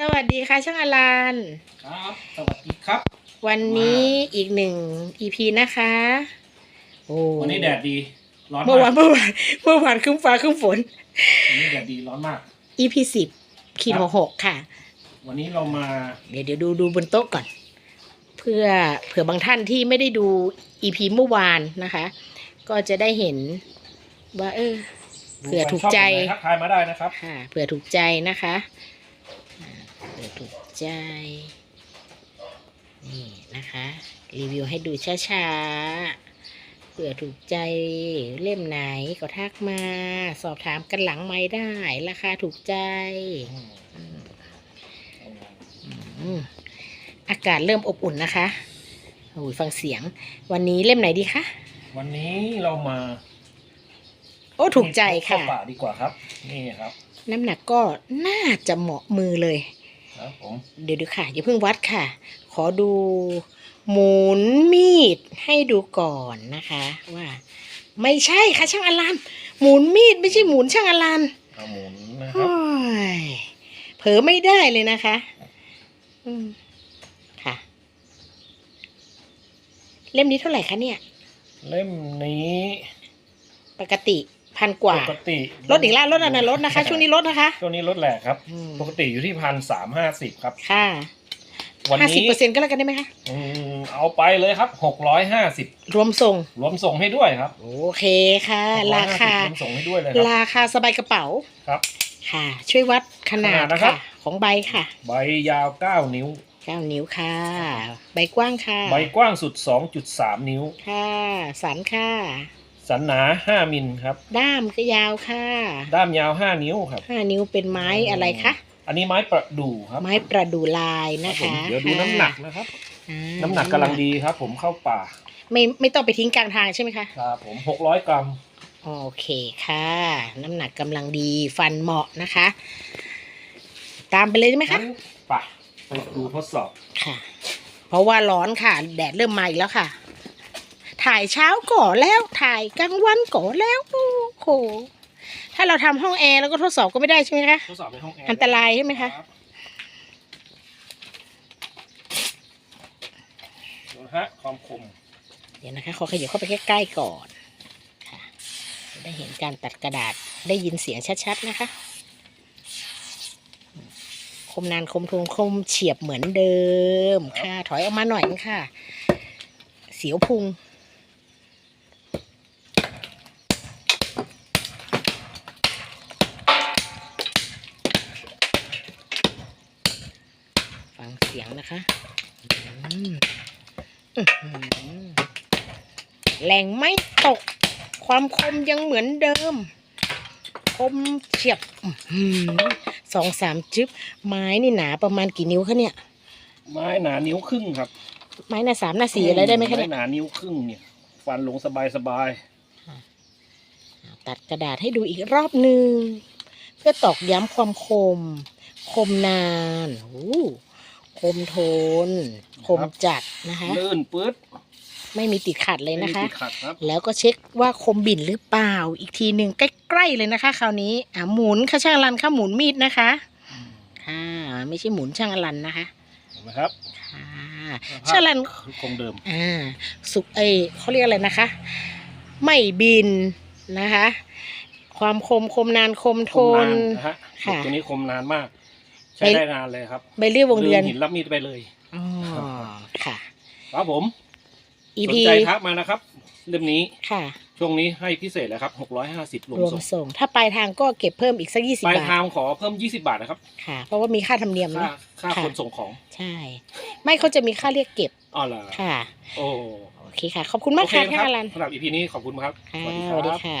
สวัสดีค่ะช่างอลันครับ สวัสดีครับ วันนี้อีกหนึ่ง EP นะคะ โอ้วันนี้แดดดี ร้อนเมื่อวานมากเมื่อวานเมื่อวานครึ้มฟ้าครึ้มฝนวันนี้แดดดีร้อนมาก EP สิบขีดคหรักบหกค่ะ วันนี้เรามา เดี๋ยวเดี๋ยวดูดูบนโต๊ะก่อน เพื่อเผื่อบางท่านที่ไม่ได้ดู EP เมื่อวานนะคะ ก็จะได้เห็นว่าเออเผื่อถูกใจชอบแบบไหนทักทายมาได้นะครับค่ะเผื่อถูกใจนะคะอ่าเผื่อถูก ใจ นี่นะคะ รีวิวให้ดูช้าๆเผื่อถูกใจเล่มไหนก็ทักมา สอบถามกันหลังไม้ได้ ราคาถูกใจอืมอากาศเริ่มอบอุ่นนะคะโอ้ยฟังเสียง วันนี้เล่มไหนดีคะ วันนี้เรามา โอ้ถูกใจค่ะเข้าป่าดีกว่าครับ นี่ครับ น้ำหนักก็น่าจะเหมาะมือเลย ครับผมเดี๋ยวดูค่ะ อย่าเพิ่งวัดค่ะ ขอดูหมุนมีดให้ดูก่อนนะคะ ว่า ไม่ใช่ค่ะ ช่างอลันหมุนมีดไม่ใช่หมุนช่างอลันเอาหมุนนะครัโอ้บยเผลอไม่ได้เลยนะคะ อืมค่ะ เล่มนี้เท่าไหร่คะเนี่ย เล่มนี้ปกติ พันกว่า ปกติลดอีกแล้วลดอันนั้นลดนะคะ ช่วงนี้ลดนะคะ ช่วงนี้ลดแหละครับ อืม ปกติอยู่ที่พันสามห้าสิบครับ ค่ะวันห้าสิบนี้เปอร์เซ็นต์ก็แล้วกันได้ไหมคะ อืมเอาไปเลยครับหกร้อยห้าสิบรวมส่ง รวมส่งให้ด้วยครับโอเคค่ะ650ราคารวมส่งให้ด้วยเลยครับราคาสบายกระเป๋าครับ ค่ะ ช่วยวัดขนาขนาดดนะครับ ค่ะ ของใบค่ะใบยาว9นิ้ว เก้านิ้วค่ะ ใบกว้างค่ะ ใบกว้างสุด2.3นิ้ว ค่ะ สันค่ะ สันหนา5มิลครับ ด้ามก็ยาวค่ะด้ามยาว5นิ้วครับ ห้านิ้วเป็นไม้อะไรคะอันนี้ไม้ประดู่ครับไม้ประดูลายครันะบผมคะเดี๋ยวดูน้ำหนักนะครับ อ่าน้ำหนักกำลังดีครับ ผมเข้าป่าไม่ไม่ต้องไปทิ้งกลางทางใช่ไหมคะ ครับผม600กรัม โอเคค่ะ น้ำหนักกำลังดีฟันเหมาะนะคะ ตามไปเลยได้ไหมคะงั้นป่ะไปดูทดสอบ ค่ะ เพราะว่าร้อนค่ะ แดดเริ่มมาอีกแล้วค่ะ ถ่ายเช้าก่อนแล้วถ่ายกลางวันก่อนแล้วโอ้โหถ้าเราทำห้องแอร์แล้วก็ทดสอบก็ไม่ได้ใช่ไหมคะ ทดสอบในห้องแอร์อันตรายใช่ไหมคะ รับดูนะฮะความคมเดี๋ยวนะคะขอขยับเข้าไปใกล้ๆก่อนค่ะจะได้เห็นการตัดกระดาษได้ยินเสียงชัดๆนะคะ คมนานคมทวงคมเฉียบเหมือนเดิมค่ะ ถอยออกมาหน่อยนึงค่ะ เสียวพุง ยงนะคะอืมอื้อหือแรงไม่ตก ความคมยังเหมือนเดิม คมเฉียบอื้อหือสองสามจึ๊บไม้นี่หนาประมาณกี่นิ้วคะเนี่ย ไม้หนานิ้วครึ่งครับ ไม้หน้าสามหน้าสี่อะไรได้ไหมคะเนี่ยไม้หนานิ้วครึ่งเนี่ยฟันลงสบายสบายตัดกระดาษให้ดูอีกรอบหนึ่งเพื่อตอกย้ำความคม คมนานโอ้ คมทน คมจัดนะคะๆลื่นปื๊ดไม่มีติดขัดเลยนะคะ ไม่มีติดขัดครับ แล้วก็เช็คว่าคมบิ่นหรือเปล่า อีกทีหนึ่งใกล้ๆเลยนะคะ คราวนี้อะหมุนค่ะช่างอลันค่ะหมุนมีดนะคะค่ะไม่ใช่หมุนช่างอลันนะคะเห็นไหมครับค่ะช่างอลัน คงเดิม อ่าสุกเอยเขาเรียกอะไรนะคะ ไม่บินนะคะ ความคมคมนานคมทคมนนานนะฮะค่ะ ตัวนี้คมนานมาก ใช้ไปได้นานเลยครับใบเรียบวงเดือนลืมหินรับมีดไปเลย อ๋อค่ะ ครับผม ส EP นใจทักมานะครับ เล่มนี้ค่ะ ช่วงนี้ให้พิเศษเลยครับ650รวมรวมส่งส่ง ถ้าปลายทางก็เก็บเพิ่มอีกสักยี่สิบปลายบาททางขอเพิ่ม20บาทนะครับ ค่ะ เพราะว่ามีค่าธรรมเนียมค่าเนาะ ค่าค่ะ คนส่งของใช่ ไม่เขาจะมีค่าเรียกเก็บอ๋อเหรอค่ะ โอ้โอเคค่ะ ขอบคุณมากค่ะโอเท่านอลันสำหรับ EP นี้ขอบคุณครับค่ะสวัสดีสวัสดีครับ ค่ะ